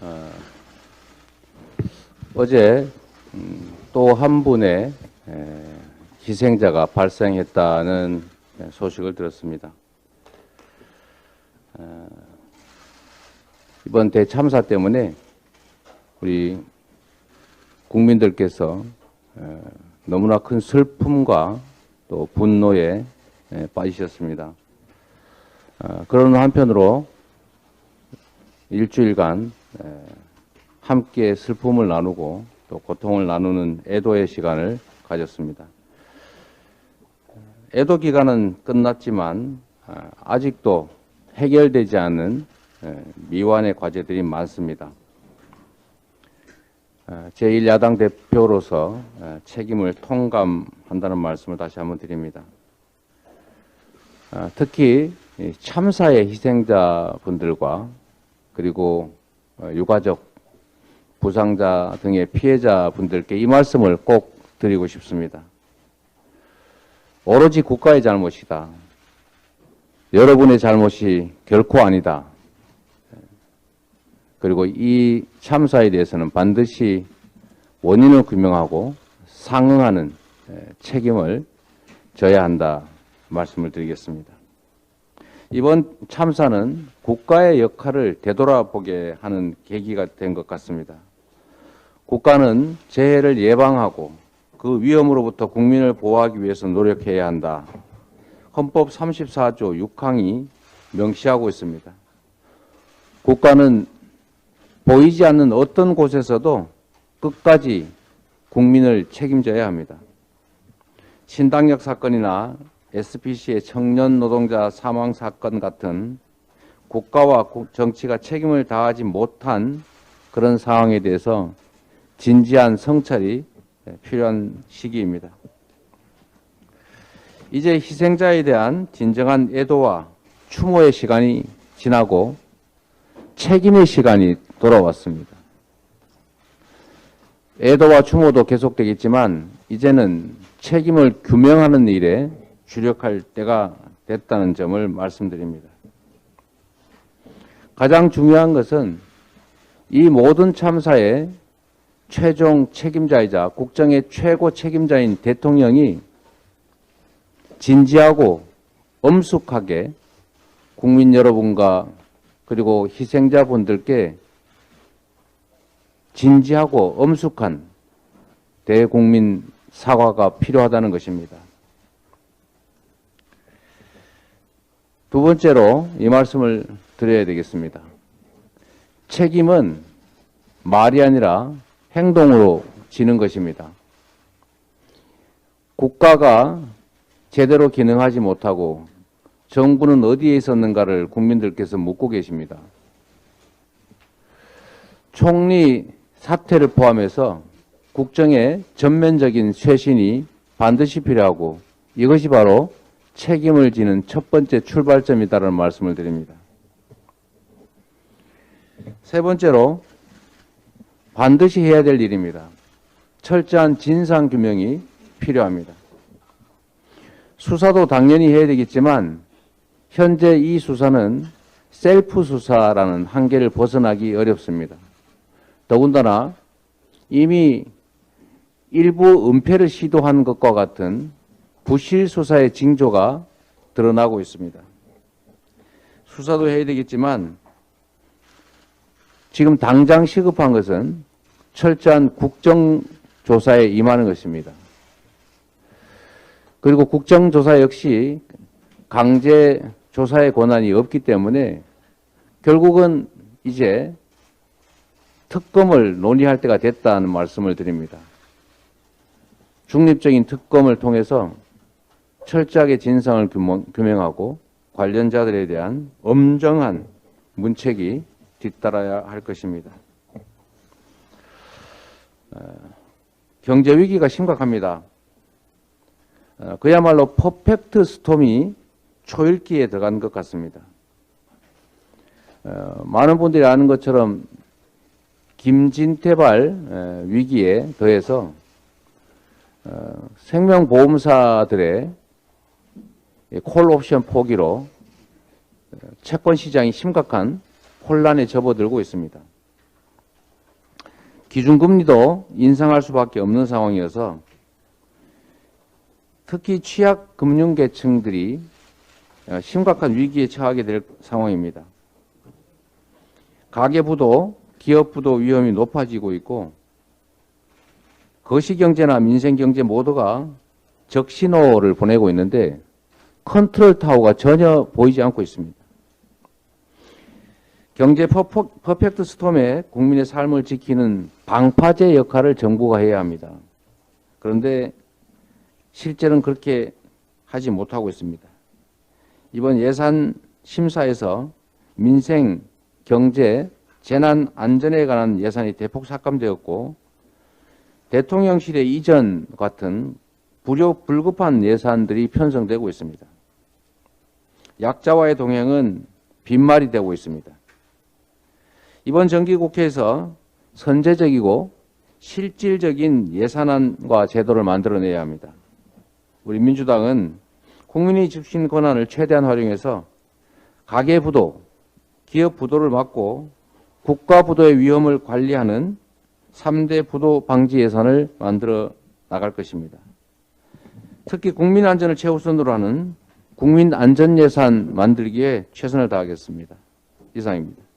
어, 어제 음, 또한 분의 에, 희생자가 발생했다는 소식을 들었습니다. 어, 이번 대참사 때문에 우리 국민들께서 에, 너무나 큰 슬픔과 또 분노에 에, 빠지셨습니다. 어, 그런 한편으로 일주일간 에, 함께 슬픔을 나누고 또 고통을 나누는 애도의 시간을 가졌습니다. 애도 기간은 끝났지만 아, 아직도 해결되지 않은 에, 미완의 과제들이 많습니다. 아, 제1야당 대표로서 에, 책임을 통감한다는 말씀을 다시 한번 드립니다. 아, 특히 이 참사의 희생자분들과 그리고 어, 유가족, 부상자 등의 피해자분들께 이 말씀을 꼭 드리고 싶습니다. 오로지 국가의 잘못이다. 여러분의 잘못이 결코 아니다. 그리고 이 참사에 대해서는 반드시 원인을 규명하고 상응하는 에, 책임을 져야 한다 말씀을 드리겠습니다. 이번 참사는 국가의 역할을 되돌아보게 하는 계기가 된 것 같습니다. 국가는 재해를 예방하고 그 위험으로부터 국민을 보호하기 위해서 노력해야 한다. 헌법 34조 6항이 명시하고 있습니다. 국가는 보이지 않는 어떤 곳에서도 끝까지 국민을 책임져야 합니다. 신당역 사건이나 SPC의 청년 노동자 사망 사건 같은 국가와 국- 정치가 책임을 다하지 못한 그런 상황에 대해서 진지한 성찰이 필요한 시기입니다. 이제 희생자에 대한 진정한 애도와 추모의 시간이 지나고 책임의 시간이 돌아왔습니다. 애도와 추모도 계속되겠지만 이제는 책임을 규명하는 일에 주력할 때가 됐다는 점을 말씀드립니다. 가장 중요한 것은 이 모든 참사의 최종 책임자이자 국정의 최고 책임자인 대통령이 진지하고 엄숙하게 국민 여러분과 그리고 희생자분들께 진지하고 엄숙한 대국민 사과가 필요하다는 것입니다. 두 번째로 이 말씀을 드려야 되겠습니다. 책임은 말이 아니라 행동으로 지는 것입니다. 국가가 제대로 기능하지 못하고 정부는 어디에 있었는가를 국민들께서 묻고 계십니다. 총리 사퇴를 포함해서 국정의 전면적인 쇄신이 반드시 필요하고 이것이 바로 책임을 지는 첫 번째 출발점이다라는 말씀을 드립니다. 세 번째로 반드시 해야 될 일입니다. 철저한 진상 규명이 필요합니다. 수사도 당연히 해야 되겠지만 현재 이 수사는 셀프 수사라는 한계를 벗어나기 어렵습니다. 더군다나 이미 일부 은폐를 시도한 것과 같은 부실 수사의 징조가 드러나고 있습니다. 수사도 해야 되겠지만 지금 당장 시급한 것은 철저한 국정조사에 임하는 것입니다. 그리고 국정조사 역시 강제 조사의 권한이 없기 때문에 결국은 이제 특검을 논의할 때가 됐다는 말씀을 드립니다. 중립적인 특검을 통해서 철저하게 진상을 규명- 규명하고 관련자들에 대한 엄정한 문책이 뒤따라야 할 것입니다. 어, 경제 위기가 심각합니다. 어, 그야말로 퍼펙트 스톰이 초읽기에 들어간 것 같습니다. 어, 많은 분들이 아는 것처럼 김진태발 에, 위기에 더해서 어, 생명보험사들의 이 콜 옵션 포기로 어, 채권 시장이 심각한 혼란에 접어들고 있습니다. 기준금리도 인상할 수밖에 없는 상황이어서 특히 취약 금융계층들이 어, 심각한 위기에 처하게 될 상황입니다. 가계부도 기업부도 위험이 높아지고 있고 거시경제나 민생경제 모두가 적신호를 보내고 있는데 컨트롤 타워가 전혀 보이지 않고 있습니다. 경제 퍼포, 퍼펙트 스톰에 국민의 삶을 지키는 방파제 역할을 정부가 해야 합니다. 그런데 실제는 그렇게 하지 못하고 있습니다. 이번 예산 심사에서 민생, 경제, 재난 안전에 관한 예산이 대폭 삭감되었고 대통령실의 이전 같은 불효 불급한 예산들이 편성되고 있습니다. 약자와의 동행은 빈말이 되고 있습니다. 이번 정기국회에서 선제적이고 실질적인 예산안과 제도를 만들어내야 합니다. 우리 민주당은 국민이 주신 권한을 최대한 활용해서 가계부도, 기업부도를 막고 국가부도의 위험을 관리하는 3대 부도 방지 예산을 만들어 나갈 것입니다. 특히 국민 안전을 최우선으로 하는 국민 안전 예산 만들기에 최선을 다하겠습니다. 이상입니다.